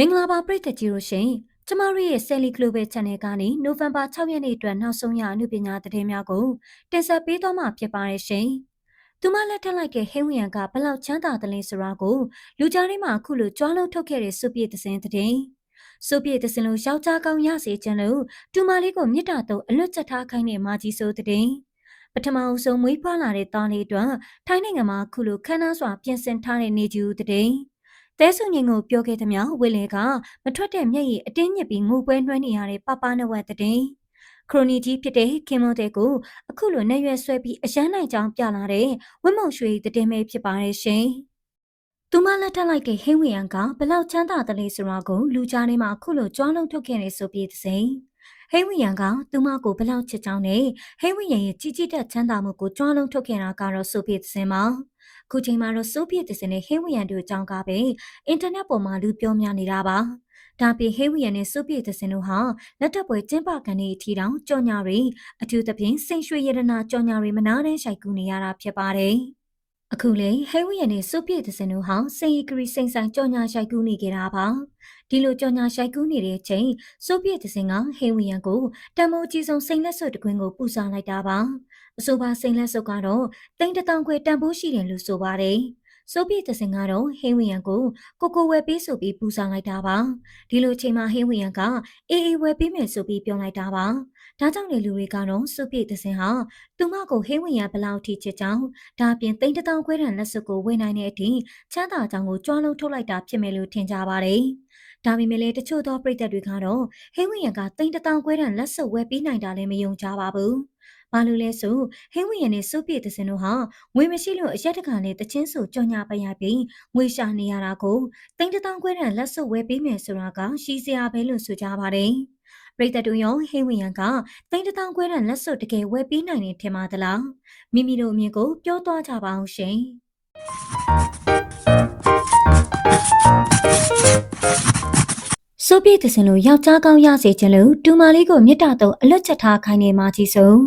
မင်္ဂလာပါပရိသတ်ကြီးတို့ရှင်ကျမတို့ရဲ့ Sally Global Channel ကနေနိုဝင်ဘာ6ရက်နေ့အတွက်နောက်ဆုံးရအမှုပညာသတင်းများကိုတင်ဆက်ပေးသွားမှာဖြစ်ပါတယ်ရှင်။သူမလက်ထက်လိုက်တဲ့ဟင်းဝရံကဘလောက်ချမ်းသာတယ်လဲဆိုတာကိုလူကြားထဲမှာအခုလိုကြွားလုံးထုတ်ခဲ့တဲ့စုပြည့်သစင်သတင်း။စုပြည့်သစင်လို့ယောက်ျားကောင်းရစေချင်လို့တူမလေးကိုမြစ်တာတော့အလွတ်ချက်ထားခိုင်းတဲ့မာကြီးဆိုသတင်း။ပထမအဆုံးမွေးဖွားလာတဲ့သားလေးအတွက်ထိုင်းနိုင်ငံမှာအခုလိုခမ်းနားစွာပြင်ဆင်ထားတဲ့နေကျူသတင်း။ တဲဆုငင်ကိုပြောခဲ့သမျှဝေလေကမထွက်တဲ့မျက်ရည်အတင်းညစ်ပြီးငိုပွဲနှွှဲနေရတဲ့ပပနဝတ်တဲ့ခရိုနီကြီးဖြစ်တဲ့ခင်မွန်တဲ့ကိုအခုလိုနဲ့ရွယ်ဆွဲပြီးအရန်နိုင်ကြောင်ပြလာတဲ့ဝတ်မုံရွှေတဲ့မဲဖြစ်ပါတယ်ရှင်။သူမလက်ထက်လိုက်တဲ့ဟင်းဝီယံကဘလောက်ချမ်းသာတယ်လဲဆိုတာကိုလူကြားထဲမှာအခုလိုကြွားလုံးထုတ်ခဲ့နေဆိုပြီးသစိဟိဝီယံကသူမကိုဘလောက်ချစ်ကြောင်းနဲ့ဟိဝီယံရဲ့ကြီးကြီးတက်ချမ်းသာမှုကိုကြွားလုံးထုတ်ခဲ့တာကတော့ဆိုပြီးသစင်ပါ။ ခုချိန်မှာတော့ဆိုဗီယက်တစ်စင်နဲ့ဟေဝီယန်တို့အကြောင်းကပဲအင်တာနက်ပေါ်မှာလူပြောများနေတာပါ။ဒါပြင်ဟေဝီယန်နဲ့ဆိုဗီယက်တစ်စင်တို့ဟာလက်တပ်ပွဲကျင်းပကန်တဲ့အထိတောင်ကြော်ညာတွေအထူးသဖြင့်စိန်ရွှေရတနာကြော်ညာတွေမနာတဲ့ရှိုက်ကူနေရတာဖြစ်ပါတယ်။အခုလေဟဲဝီယန်နဲ့ဆိုဗီယက်တစ်စင်တို့ဟာစိန်ဂရီစိန်ဆိုင်ကြော်ညာရှိုက်ကူနေကြတာပါ။ဒီလိုကြော်ညာရှိုက်ကူးနေတဲ့ချိန်ဆိုဗီယက်တစ်စင်ကဟေဝီယန်ကိုတမိုးအကြီးဆုံးစိန်လက်စွပ်တကွင်းကိုပူဇော်လိုက်တာပါ အဆိုပါစိန်လက်စုပ်ကတော့တိန်တထောင်ခွဲတန်ဖိုးရှိတယ်လို့ဆိုပါတယ်။ဆိုဗီယက်တစင်ကတော့ဟင်းဝီယန်ကိုကိုကိုဝယ်ပေးဆိုပြီးပူဆောင်လိုက်တာပါ။ဒီလိုချိန်မှာဟင်းဝီယန်ကအေးအေးဝယ်ပေးမယ်ဆိုပြီးပြောလိုက်တာပါ။ဒါကြောင့်လေလူတွေကတော့ဆိုဗီယက်တစင်ဟာသူမကိုဟင်းဝီယန်ဘလောက်ထိချစ်ကြောင်းဒါအပြင်တိန်တထောင်ခွဲတန်လက်စုပ်ကိုဝယ်နိုင်တဲ့အထိချမ်းသာကြောင်းကိုကြွားလုံးထုတ်လိုက်တာဖြစ်မယ်လို့ထင်ကြပါတယ်။ဒါပေမဲ့လည်းတချို့သောပြည်သက်တွေကတော့ဟင်းဝီယန်ကတိန်တထောင်ခွဲတန်လက်စုပ်ဝယ်ပေးနိုင်တာလည်းမယုံကြပါဘူး။ ဘာလို့လဲဆိုဟင်းဝင်ရနဲ့စုပ်ပြည့်တဲ့စင်တို့ဟာငွေမရှိလို့အရက်တကန်နဲ့တချင်းဆိုကြော်ညာပရပြီးငွေရှာနေရတာကိုတိန်တထောင်ခွဲတန်လက်စုပ်ဝယ်ပေးမယ်ဆိုတာကရှိစရာပဲလို့ဆိုကြပါတယ်ပရိသတ်တို့ရောဟင်းဝင်ရန်ကတိန်တထောင်ခွဲတန်လက်စုပ်တကယ်ဝယ်ပေးနိုင်တယ်ထင်ပါသလားမိမိတို့အမြင်ကိုပြောသွားကြပါအောင်ရှင်ဆိုပြည့်တဲ့စင်လို့ယောက်ျားကောင်းရစေခြင်းလို့တူမာလေးကိုမြစ်တာတော့အလွတ်ချက်ထားခိုင်းနေမှကြီးဆုံး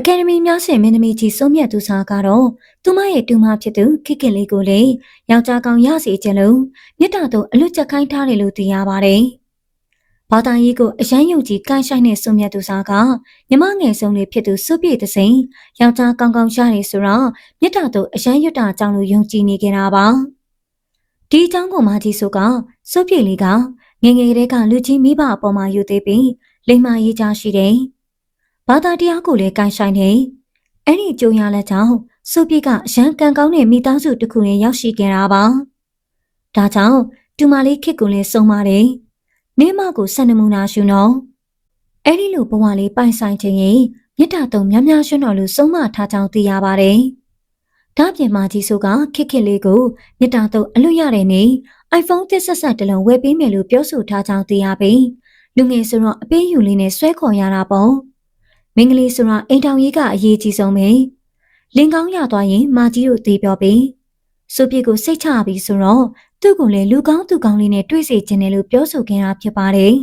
အကယ်ဒမီများရှင်မင်းသမီးကြီးစိုးမြတ်သူစားကတော့သူမရဲ့တူမဖြစ်သူခိခင်လေးကိုလေယောက်ျားကောင်ရစီခြင်းလို့မြစ်တာတို့အလွတ်ချက်ခိုင်းထားတယ်လို့သိရပါတယ်။ဘာသာရေးကိုအရန်ယုံကြည်ကိုင်းဆိုင်တဲ့စိုးမြတ်သူစားကမြမငယ်ဆုံးလေးဖြစ်သူစုပြည့်တဲ့စိန်ယောက်ျားကောင်းကောင်းရတယ်ဆိုတော့မြစ်တာတို့အရန်ရွတ်တာကြောင့်လို့ယုံကြည်နေကြတာပါ။ဒီအကြောင်းကိုမကြီးဆိုကစုပြည့်လေးကငငယ်ကလေးကလူကြီးမိဘအပေါ်မှာယူသေးပြီးလိမ္မာရေးချရှိတယ်။ ဘာသာတရားကိုလည်းကန်ဆိုင်နေအဲ့ဒီကြုံရလက်ကြောင့်စုပြစ်ကအရန်ကန်ကောင်းတဲ့မိသားစုတစ်ခုနဲ့ရောက်ရှိခဲ့တာပါဒါကြောင့်တူမလေးခစ်ကိုလည်းစုံပါတယ်မိမကိုစနမူနာရှုနော်အဲ့ဒီလိုဘဝလေးပိုင်ဆိုင်ခြင်းရင်မြစ်တာတုံများများရှွတော်လို့စုံမထားကြောင်းသိရပါတယ်ဒါပြင်မာကြီးဆိုကခစ်ခစ်လေးကိုမြစ်တာတုံအလွတ်ရတဲ့နေ့ iPhone သစ်ဆက်ဆက်တလုံးဝယ်ပေးမယ်လို့ပြောဆိုထားကြောင်းသိရပြီးလူငယ်ဆိုတော့အပေးယူလေးနဲ့ဆွဲခေါ်ရတာပေါ့ မင်္ဂလေးဆိုတာအိမ်ထောင်ရေးကအရေးကြီးဆုံးပဲလင်ကောင်းရသွားရင်မာကြီးတို့သေးပြောပြီးစုပြစ်ကိုစိတ်ချပြီးဆိုတော့သူ့ကိုလည်းလူကောင်းသူကောင်းလေးနဲ့တွေ့စေခြင်းတယ်လို့ပြောဆိုခဲ့တာဖြစ်ပါတယ်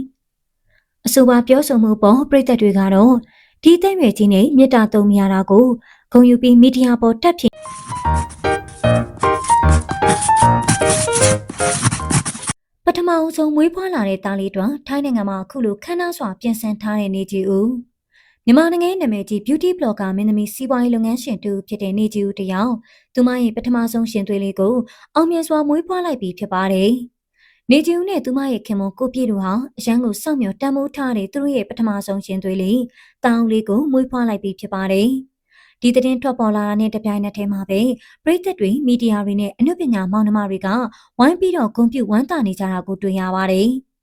အဆိုပါပြောဆိုမှုပေါ်ပြည်သက်တွေကတော့ဒီတဲ့ရွယ်ကြီးနဲ့မေတ္တာသုံးမြတာကိုဂုံယူပြီးမီဒီယာပေါ်တက်ဖြစ်ပထမအဆုံးမွေးဖွားလာတဲ့သားလေးတွင်ထိုင်းနိုင်ငံမှာအခုလိုခမ်းနားစွာပြင်ဆင်ထားတဲ့နေကြီးဦး မြန်မာနိုင်ငံရဲ့နာမည်ကြီး beauty blogger မင်းသမီးစီးပွားရေးလုပ်ငန်းရှင်တူဖြစ်တဲ့နေကြီးဦးတယောက်သူမရဲ့ပထမဆုံးရှင်သွေးလေးကိုအောင်မြင်စွာမွေးဖွားလိုက်ပြီးဖြစ်ပါတယ်။နေကြီးဦးနဲ့သူမရဲ့ခင်မကိုပြည့်တို့ဟာအရန်ကိုစောင့်မျှော်တန်မိုးထားတဲ့သူတို့ရဲ့ပထမဆုံးရှင်သွေးလေးတောင်းလေးကိုမွေးဖွားလိုက်ပြီးဖြစ်ပါတယ်။ဒီသတင်းထွက်ပေါ်လာတာနဲ့တပြိုင်နက်တည်းမှာပဲပရိသတ်တွေမီဒီယာတွေနဲ့အနုပညာမောင်နှမတွေကဝိုင်းပြီးတော့ဂုဏ်ပြုဝမ်းသာနေကြတာကိုတွေ့ရပါတယ်။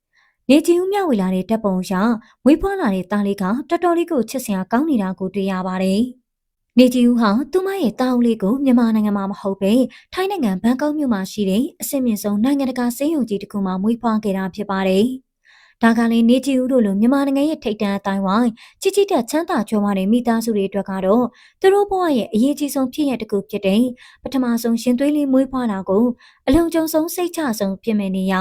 နေချင်းဦးမြဝေလာတဲ့တပ်ပုံရမွေးဖွားလာတဲ့သားလေးကတော်တော်လေးကိုချစ်စရာကောင်းနေတာကိုတွေ့ရပါတယ်။နေကြီးဦးဟာသူမရဲ့တာအုပ်လေးကိုမြန်မာနိုင်ငံမှာမဟုတ်ပဲထိုင်းနိုင်ငံဘန်ကောက်မြို့မှာရှိတဲ့အဆင့်မြင့်ဆုံးနိုင်ငံတကာစေယုံကြီးတစ်ခုမှာမွေးဖွားခဲ့တာဖြစ်ပါတယ်။ဒါကလည်းနေကြီးဦးတို့လိုမြန်မာနိုင်ငံရဲ့ထိပ်တန်းအတိုင်းဝိုင်းချစ်ချစ်တဲ့ချမ်းသာကြွယ်ဝတဲ့မိသားစုတွေအတွက်ကတော့သူတို့ဘဝရဲ့အရေးကြီးဆုံးဖြစ်ရတစ်ခုဖြစ်တဲ့ပထမဆုံးရှင်သွေးလေးမွေးဖွားတာကိုအလုံးကျုံဆုံးစိတ်ချဆုံးပြင်မယ်နေရ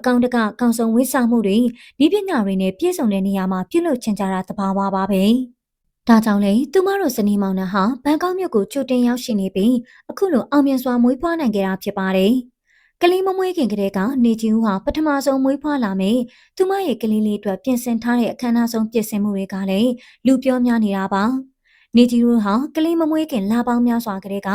အကောင့်တကကောင်ဆောင်ဝိစာမှုတွေဤပညာတွေနဲ့ပြည့်စုံတဲ့နေရာမှာပြုလုပ်ချင်ကြတာသဘာဝပါပဲ။ဒါကြောင့်လေသူမတို့ဇနီးမောင်နှံဟာဘန်ကောက်မြို့ကိုကြိုတင်ရောက်ရှိနေပြီးအခုလိုအောင်မြင်စွာမွေးဖွားနိုင်ခဲ့တာဖြစ်ပါတယ်။ကလေးမမွေးခင်ကတည်းကနေကြီးဦးဟာပထမဆုံးမွေးဖွားလာမယ်။သူမရဲ့ကလေးလေးအတွက်ပြင်ဆင်ထားတဲ့အခမ်းအနားဆုံးပြင်ဆင်မှုတွေကလည်းလူပြောများနေတာပါ။ နေကြီးဦးဟာကလေးမမွေးခင်လာပေါင်းများစွာကတည်းက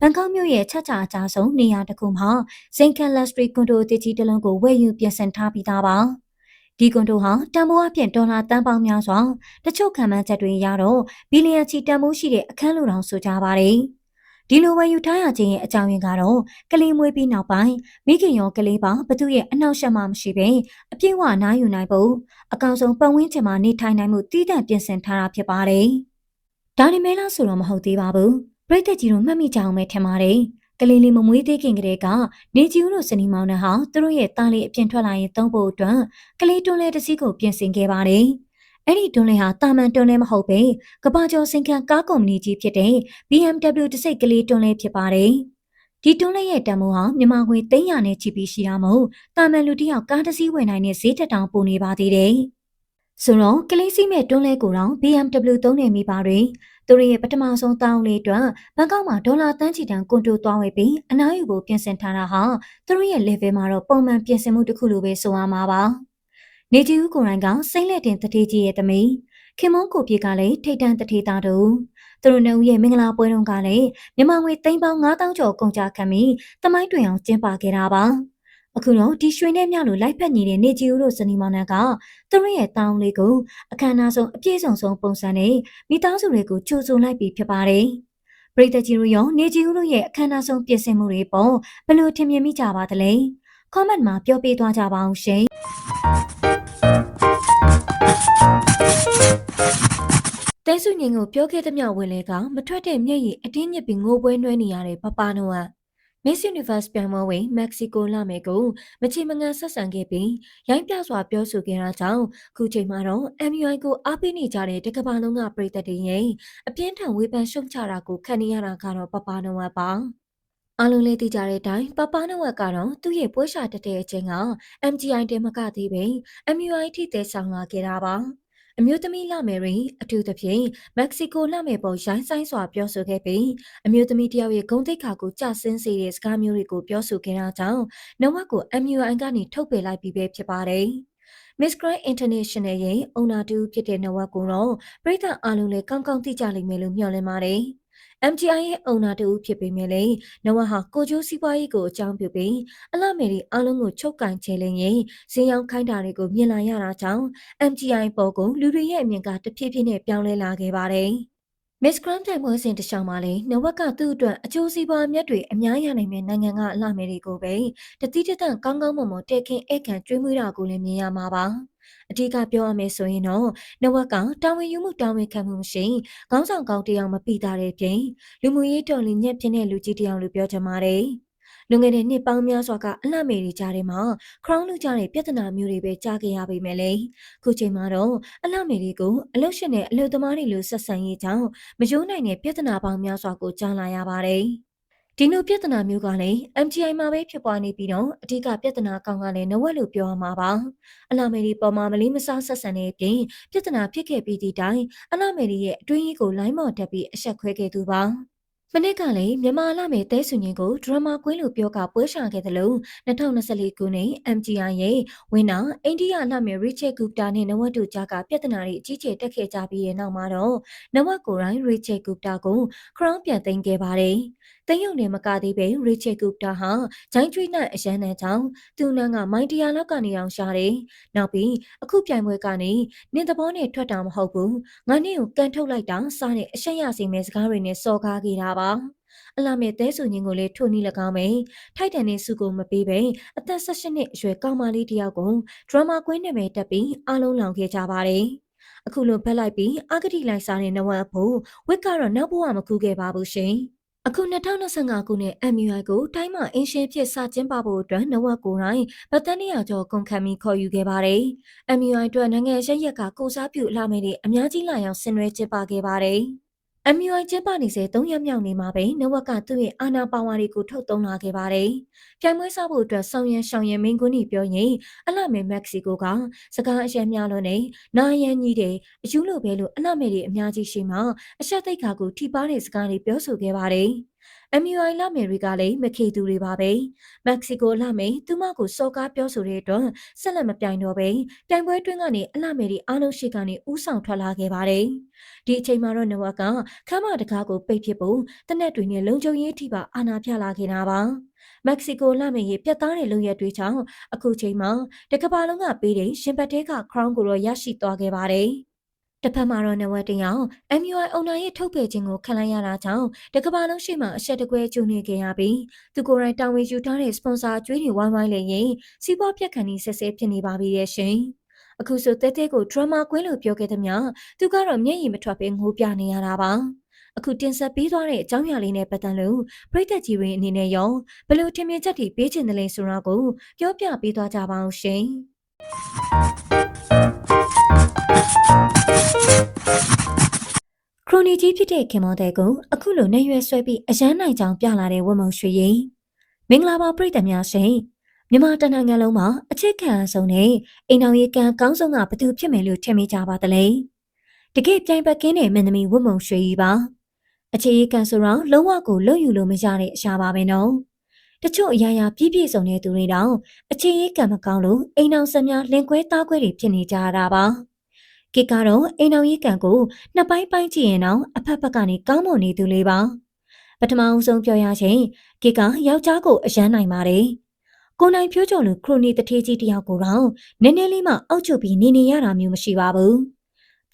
ဘန်ကောက်မြို့ရဲ့ချက်ချာအကြဆုံးနေရာတစ်ခုမှာဇင်ကန်လက်စထရီကွန်ဒိုတကြီးတစ်လုံးကိုဝယ်ယူပြင်ဆင်ထားပြီးသားပါ။ဒီကွန်ဒိုဟာတန်ဖိုးအပြင်ဒေါ်လာတန်ပေါင်းများစွာတချို့ခံမှန်းချက်တွေရတော့ဘီလီယံချီတန်ဖိုးရှိတဲ့အခန်းလိုတောင်ဆိုကြပါတယ်။ဒီလိုဝယ်ယူထားရခြင်းရဲ့အကြောင်းရင်းကတော့ကလေးမွေးပြီးနောက်ပိုင်းမိခင်ရောကလေးပါဘသူရဲ့အနောက်ရှက်မှမရှိဘဲအပြည့်အဝနားယူနိုင်ဖို့အကောင်ဆုံးပတ်ဝန်းကျင်မှာနေထိုင်နိုင်မှုတည်တံ့ပြင်ဆင်ထားတာဖြစ်ပါတယ်။ ဒါနေမဲလားဆိုတော့မဟုတ်သေးပါဘူး။ပြည်သက်ကြီးတို့မှတ်မိကြအောင်ပဲထင်ပါတယ်။ကလေးလေးမမွေးသေးခင်ကတည်းကနေကျူးတို့စနီမောင်နှံဟာသူတို့ရဲ့သားလေးအပြင်ထွက်လာရင်သုံးဖို့အတွက်ကလေးတွန်းလဲတစ်စီးကိုပြင်ဆင်ခဲ့ပါတယ်။အဲ့ဒီတွန်းလဲဟာတာမန်တွန်းလဲမဟုတ်ပဲကဘာကျော်စင်ခံကားကုမ္ပဏီကြီးဖြစ်တဲ့ BMW တစိတ်ကလေးတွန်းလဲဖြစ်ပါတယ်။ဒီတွန်းလဲရဲ့တန်ဖိုးဟာမြန်မာငွေ300နဲ့ချီပြီးရှိတာမို့တာမန်လူတစ်ယောက်ကားတစ်စီးဝယ်နိုင်တဲ့ဈေးတက်တောင်ပိုနေပါသေးတယ်။ ဆိုတော့ကလေးစီးမဲ့တွန်းလဲကိုတော့ BMW သုံးနေမိပါတွေသူတို့ရဲ့ပထမဆုံးတောင်းလေးအတွက်ဘန်ကောက်မှာဒေါ်လာတန်းချီတန်ကွန်တိုသွားဝယ်ပြီးအနားယူဖို့ပြင်ဆင်ထားတာဟာသူတို့ရဲ့ level မှာတော့ပုံမှန်ပြင်ဆင်မှုတစ်ခုလိုပဲဆိုရမှာပါ။နေတီဦးကိုရိုင်းကစိမ့်လက်တင်တတိကြီးရဲ့သမီးခင်မုန်းကိုပြေကလည်းထိတ်တန့်တတိသားတို့သူတို့နှစ်ဦးရဲ့မင်္ဂလာပွဲတော်ကလည်းမြန်မာငွေသိန်းပေါင်း9000ကျော်ကုန်ကြခံပြီးတမိုင်းတွင်အောင်ကျင်းပခဲ့တာပါ အခုတော့ဒီရွှေနဲ့မြလို့လိုက်ဖက်နေတဲ့နေကြီးဦးတို့စနီမောင်နှံကသူတို့ရဲ့တောင်းလေးကိုအခမ်းအနားဆုံးအပြည့်စုံဆုံးပုံစံနဲ့မိသားစုတွေကိုကြိုဆိုလိုက်ပြီးဖြစ်ပါတယ်ပရိသတ်ကြီးတို့ရောနေကြီးဦးတို့ရဲ့အခမ်းအနားဆုံးပြင်ဆင်မှုတွေပေါ်ဘယ်လိုထင်မြင်မိကြပါသလဲ comment မှာပြောပြသွားကြပါအောင်ရှင်တဲဆုငင်ကိုပြောခဲ့သမျှဝင်လေကမထွက်တဲ့မျက်ရည်အတင်းညစ်ပြီးငိုပွဲနှွှဲနေရတဲ့ပပနိုက Miss Universe ပြန်မဝင်မက္ကဆီကိုလာမယ်ကိုမချေမငန်ဆက်ဆံခဲ့ပြီးရိုင်းပြစွာပြောဆိုခဲ့တာကြောင့်ခုချိန်မှာတော့ MUI ကိုအားပေးနေကြတဲ့တကဘာလုံးကပြည်သက်တွေရဲ့အပြင်းထန်ဝေဖန်ရှုံချတာကိုခံနေရတာကတော့ပပနိုဝပါအားလုံးလေးသိကြတဲ့အတိုင်းပပနဝက်ကတော့သူ့ရဲ့ပွဲရှာတက်တဲ့အချိန်က MGI တဲမကသေးပဲ MUI ထိတဲဆောင်လာခဲ့တာပါ အမျိုးသမီးလမယ်ရင်အထူးသဖြင့်မက္ကဆီကိုလမယ်ပေါ်ရိုင်းဆိုင်စွာပြောဆိုခဲ့ပြီးအမျိုးသမီးတယောက်ရဲ့ဂုဏ်သိက္ခာကိုကျဆင်းစေတဲ့စကားမျိုးတွေကိုပြောဆိုခဲ့တာကြောင့်နဝက်ကို MUI ကနေထုတ်ပယ်လိုက်ပြီးပဲဖြစ်ပါတယ်။ Miss Grand International ရဲ့အုံနာတူဖြစ်တဲ့နဝက်ကိုတော့ပြည်သက်အားလုံးလည်းကောင်းကောင်းသိကြလိမ့်မယ်လို့မျှော်လင့်ပါတယ်။ MTI ရဲ့အုံနာတူဖြစ်ပေမဲ့လည်းနဝဟာကိုကျိုးစီးပွားရေးကိုအကြောင်းပြုပြီးအလမေရီအားလုံးကိုချုပ်ကင်ချေလင်းရင်ဈေးရောက်ခိုင်းတာတွေကိုမြင်လာရတာကြောင့် MTI ပေါ်ကိုလူတွေရဲ့အမြင်ကတဖြည်းဖြည်းနဲ့ပြောင်းလဲလာခဲ့ပါတယ်။ Miss Grand တိုင်ပွဲစဉ်တခြားမှာလည်းနဝက်ကသူ့အတွက်အကျိုးစီးပွားမြတ်တွေအများရနိုင်မယ့်နိုင်ငံကအလှမယ်တွေကိုပဲတတိတတန့်ကောင်းကောင်းမွန်မွန်တက်ခင်းဧကန်ကျွေးမွေးတာကိုလည်းမြင်ရမှာပါ။ အထူးကပြောရမယ်ဆိုရင်တော့နဝက်ကတာဝန်ယူမှုတာဝန်ခံမှုမရှိခေါင်းဆောင်ကောင်းတယောက်မပိတာတဲ့ပြင်လူမှုရေးတော်လင်းညက်ပြင်းတဲ့လူကြီးတယောက်လို့ပြောချင်ပါတယ်လွန်ခဲ့တဲ့နှစ်ပေါင်းများစွာကအလှမေတွေကြားထဲမှာ crown လူကြတဲ့ပြဿနာမျိုးတွေပဲကြားခဲ့ရပေမဲ့လေခုချိန်မှာတော့အလှမေတွေကိုအလုရှင်နဲ့အလုသမားတွေလိုဆက်ဆံရေးကြောင့်မယိုးနိုင်တဲ့ပြဿနာပေါင်းများစွာကိုကြားလာရပါတယ်။ ဒီလိုပြဿနာမျိုးကလည်း MGI မှာပဲဖြစ်ပွားနေပြီးတော့အဓိကပြဿနာကောင်းကလည်းနဝက်လို့ပြောရမှာပါအလာမေရီပေါ်မှာမလေးမစားဆက်ဆံနေပြီးပြဿနာဖြစ်ခဲ့ပြီးသည့်တိုင်အလာမေရီရဲ့အတွင်းကြီးကိုလိုင်းမော်တက်ပြီးအဆက်ခွဲခဲ့သူပါမနစ်ကလည်းမြန်မာလာမေတဲဆုညင်ကိုဒရမာကွင်းလိုပြောကပွဲရှာခဲ့တယ်လို့2024ခုနှစ် MGI ရဲ့ဝင်းနာအိန္ဒိယလာမေရီချေဂူပတာနဲ့နဝတ်တို့ကြားကပြဿနာတွေအကြီးကျယ်တက်ခဲ့ကြပြီးတဲ့နောက်မှာတော့နဝတ်ကိုယ်တိုင်ရီချေဂူပတာကို crown ပြန်သိမ်းခဲ့ပါတယ်။ တရုတ်နယ်မကသေးပဲရီချယ်ကူတာဟာဂျိုင်းကျွေးနဲ့အရန်နဲ့ကြောင့်သူ့နန်းကမိုင်းတရာလောက်ကနေအောင်ရှာတယ်။နောက်ပြီးအခုပြိုင်ပွဲကနေနင်းသဘောနဲ့ထွက်တာမဟုတ်ဘူး။ငါနဲ့ကိုကန်ထုတ်လိုက်တာစားနဲ့အရှက်ရစီမဲ့စကားတွေနဲ့စော်ကားခဲ့တာပါ။အလာမဲ့တဲဆူညင်ကိုလေထိုနီ၎င်းပဲထိုက်တန်တဲ့စုကိုမပေးပဲအသက်၁၈နှစ်အရွယ်ကောင်မလေးတယောက်ကိုဒရမာကွင်းနာမည်တက်ပြီးအားလုံးလောင်ခဲ့ကြပါတယ်။အခုလိုဖက်လိုက်ပြီးအာဂတိလိုက်စားတဲ့နဝတ်ဖို့ဝစ်ကတော့နောက်ဘဝမကူခဲ့ပါဘူးရှင်။ အခု2025ခုနှစ် MUI ကိုတိုင်းမှာအင်းရှင်းဖြစ်စကျင်းပဖို့အတွက်နဝက်ကိုယ်တိုင်ဗတ်တန်းရကျော်ကုန်ခံပြီးခေါ်ယူခဲ့ပါတယ်။ MUI အတွက်နိုင်ငံရရက်ကကိုစားပြုလာမယ့်အများကြီးလာရောက်ဆင်နွှဲကျင်းပခဲ့ပါတယ်။ MUI ကျင်းပနေစေ၃ရက်မြောက်နေမှာပဲနဝက်ကသူ့ရဲ့အာဏာပါဝါတွေကိုထုတ်သုံးလာခဲ့ပါတယ်။ပြိုင်ပွဲစားဖို့အတွက်ဆောင်ရန်ရှောင်ရန်မင်းကွန်းကြီးပြောရင်အလှမယ်မက္ကဆီကိုကစကားအရှက်များလို့နေနာယန်ကြီးတဲ့အယူလိုပဲလို့အလှမယ်တွေအများကြီးရှိမှအရှက်သိက္ခာကိုထိပါတဲ့စကားတွေပြောဆိုခဲ့ပါတယ်။ MUI လာမယ်တွေကလည်းမခေသူတွေပါပဲမက္ကဆီကိုလာမယ်သူမကိုစော်ကားပြောဆိုတဲ့အတွက်ဆက်လက်မပြိုင်တော့ပဲပြိုင်ပွဲတွင်းကနေအလာမယ်တွေအားလုံးရှိကနေဥဆောင်ထွက်လာခဲ့ပါတယ်ဒီအချိန်မှာတော့နဝကခမ်းမတကားကိုပိတ်ပစ်ဖို့တနက်တွေနဲ့လုံခြုံရေးထိပါအာဏာပြလာခဲ့တာပါမက္ကဆီကိုလာမယ်ရဲ့ပြတ်သားတဲ့လုံရက်တွေကြောင့်အခုချိန်မှာတကဘာလုံးကပေးတဲ့ရှင်ဘတ်တဲက crown ကိုတော့ရရှိသွားခဲ့ပါတယ် တစ်ဖက်မှာတော့နဝတ်တရောင် MUI အုံနာရဲ့ထုတ်ပယ်ခြင်းကိုခံလိုက်ရတာကြောင့်တကဘာလုံးရှိမှအဆက်တကွဲကျူနေခဲ့ရပြီးသူကိုယ်တိုင်တာဝန်ယူထားတဲ့စပွန်ဆာကျွေးတွေဝိုင်းဝိုင်းလည်းရင်စီးပွားပြက်ခဏီဆက်ဆဲဖြစ်နေပါပြီရဲ့ရှင်။အခုဆိုတဲတဲကို drama ကွင်းလို့ပြောခဲ့သမျှသူကတော့မျက်ရည်မထွက်ဘဲငိုပြနေရတာပါ။အခုတင်ဆက်ပေးသွားတဲ့အကြောင်းအရာလေးနဲ့ပတ်သက်လို့ပြည်သက်ကြီးတွေအနေနဲ့ရောဘယ်လိုထင်မြင်ချက်တွေပေးချင်တယ်လဲဆိုတာကိုပြောပြပေးသွားကြပါအောင်ရှင်။ ခရိုနီကြီးဖြစ်တဲ့ခင်မောတဲ့ကိုအခုလိုနေရွယ်ဆွဲပြီးအရန်နိုင်ကြောင်ပြလာတဲ့ဝတ်မုံရွှေရင်မင်္ဂလာပါပြည်သက်များရှင်မြန်မာတနင်္ဂနွေလုံးမှာအချစ်ခံအဆုံးနဲ့အိမ်တော်ရေးကံကောင်းဆုံးကဘသူဖြစ်မယ်လို့ထင်မိကြပါသလဲတကယ်ပြိုင်ပတ်ကင်းတဲ့မင်းသမီးဝတ်မုံရွှေကြီးပါအချစ်ရေးကံဆိုတော့လုံးဝကိုလွတ်ယူလို့မရတဲ့အရှာပါပဲနော် တချို့အရာရာပြည့်ပြည့်စုံတဲ့သူတွေတောင်အချစ်ရေးကံမကောင်းလို့အိမ်အောင်ဆက်များလင်ကွဲသားခွဲတွေဖြစ်နေကြတာပါကိကတော့အိမ်အောင်ရေးကံကိုနှစ်ပိုင်းပိုင်းကြည့်ရင်တော့အဖက်ဖက်ကနေကောင်းမွန်နေသူလေးပါပထမအဆုံးပြောရချင်းကိကယောက်ျားကိုအရန်နိုင်ပါတယ်ကိုနိုင်ဖြိုးကျော်လူခရိုနီတထေးကြီးတယောက်ကိုတော့နည်းနည်းလေးမှအောက်ချုပ်ပြီးနေနေရတာမျိုးမရှိပါဘူး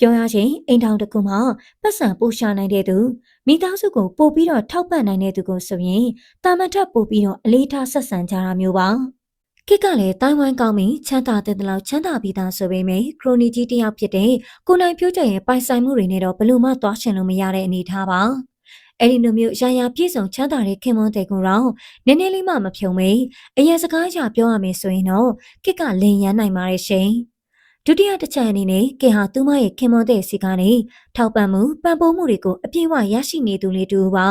ပြောရချင်းအိမ်ထောင်တစ်ခုမှာပတ်စံပိုရှာနိုင်တဲ့သူမိသားစုကိုပို့ပြီးတော့ထောက်ပံ့နိုင်တဲ့သူကိုဆိုရင်တာမန်ထက်ပို့ပြီးတော့အလေးထားဆက်ဆံကြတာမျိုးပါကိကလည်းတိုင်ဝမ်ကောင်းပြီးချမ်းသာတဲ့တလောက်ချမ်းသာပြီးသားဆိုပေမဲ့ခရိုနီကြီးတယောက်ဖြစ်တဲ့ကိုနိုင်ဖြိုးကျော်ရဲ့ပိုင်ဆိုင်မှုတွေနဲ့တော့ဘလို့မှသွားရှင်လို့မရတဲ့အနေအထားပါအဲ့ဒီလိုမျိုးရာရာပြည့်စုံချမ်းသာတဲ့ခင်မွန်းတဲ့ကုံတော့နည်းနည်းလေးမှမဖြုံမေးအရင်စကားအရပြောရမယ်ဆိုရင်တော့ကိကလင်ရမ်းနိုင်ပါရဲ့ရှင် ဒုတိယတစ်ချက်အနေနဲ့ကင်ဟာသူမရဲ့ခင်မွန်းတဲ့စီကနေထောက်ပံ့မှုပံ့ပိုးမှုတွေကိုအပြည့်အဝရရှိနေသူလေးတူပါ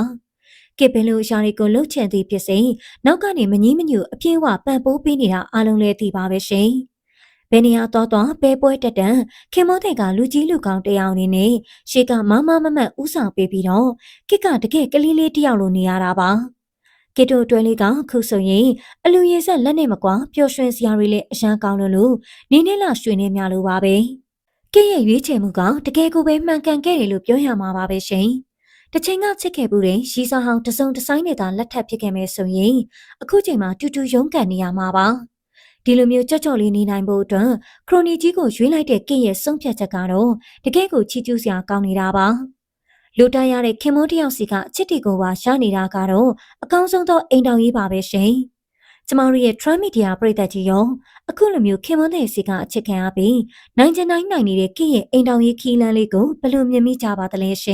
ကေပင်လိုရှာရီကိုလှုပ်ချင်သည်ဖြစ်စေနောက်ကနေမငြင်းမညူအပြည့်အဝပံ့ပိုးပေးနေတာအားလုံးလည်းသိပါပဲရှင်။ဘယ်နေရာသွားသွားပဲပွဲတက်တန်ခင်မောတဲ့ကလူကြီးလူကောင်းတယောက်အနေနဲ့ရှေကမမမမတ်ဥဆောင်ပေးပြီးတော့ကိကတကယ်ကလေးလေးတယောက်လိုနေရတာပါ ကစ်တိုတွဲလေးကခုဆိုရင်အလူရည်ဆက်လက်နဲ့မကွာပျော်ရွှင်စရာတွေလည်းအရန်ကောင်းလို့လို့နေနေလာရွှေနေများလို့ပါပဲကစ်ရဲ့ရွေးချယ်မှုကတကယ်ကိုပဲမှန်ကန်ခဲ့တယ်လို့ပြောရမှာပါပဲရှင်တချိန်ကချစ်ခဲ့မှုတွေရီစာဟောင်းတစုံတဆိုင်နဲ့သာလက်ထပ်ဖြစ်ခဲ့မယ်ဆိုရင်အခုချိန်မှာတူတူရုန်းကန်နေရမှာပါဒီလိုမျိုးကြော့ကြော့လေးနေနိုင်ဖို့အတွက်ခရိုနီကြီးကိုရွေးလိုက်တဲ့ကင့်ရဲ့ဆုံးဖြတ်ချက်ကတော့တကယ့်ကိုချီးကျူးစရာကောင်းနေတာပါ လူတန်းရတဲ့ခင်မိုးတယောက်စီကအချစ်တီကိုပါရှားနေတာကတော့အကောင်းဆုံးသောအိမ်တောင်ရေးပါပဲရှင်ကျမတို့ရဲ့ Trend Media ပရိသတ်ကြီးရောအခုလိုမျိုးခင်မွန်းတဲ့စီကအချစ်ခံရပြီးနိုင်ချင်နိုင်နိုင်နေတဲ့ကင့်ရဲ့အိမ်တောင်ရေးခီးလန်းလေးကိုဘယ်လိုမြင်မိကြပါသလဲရှင်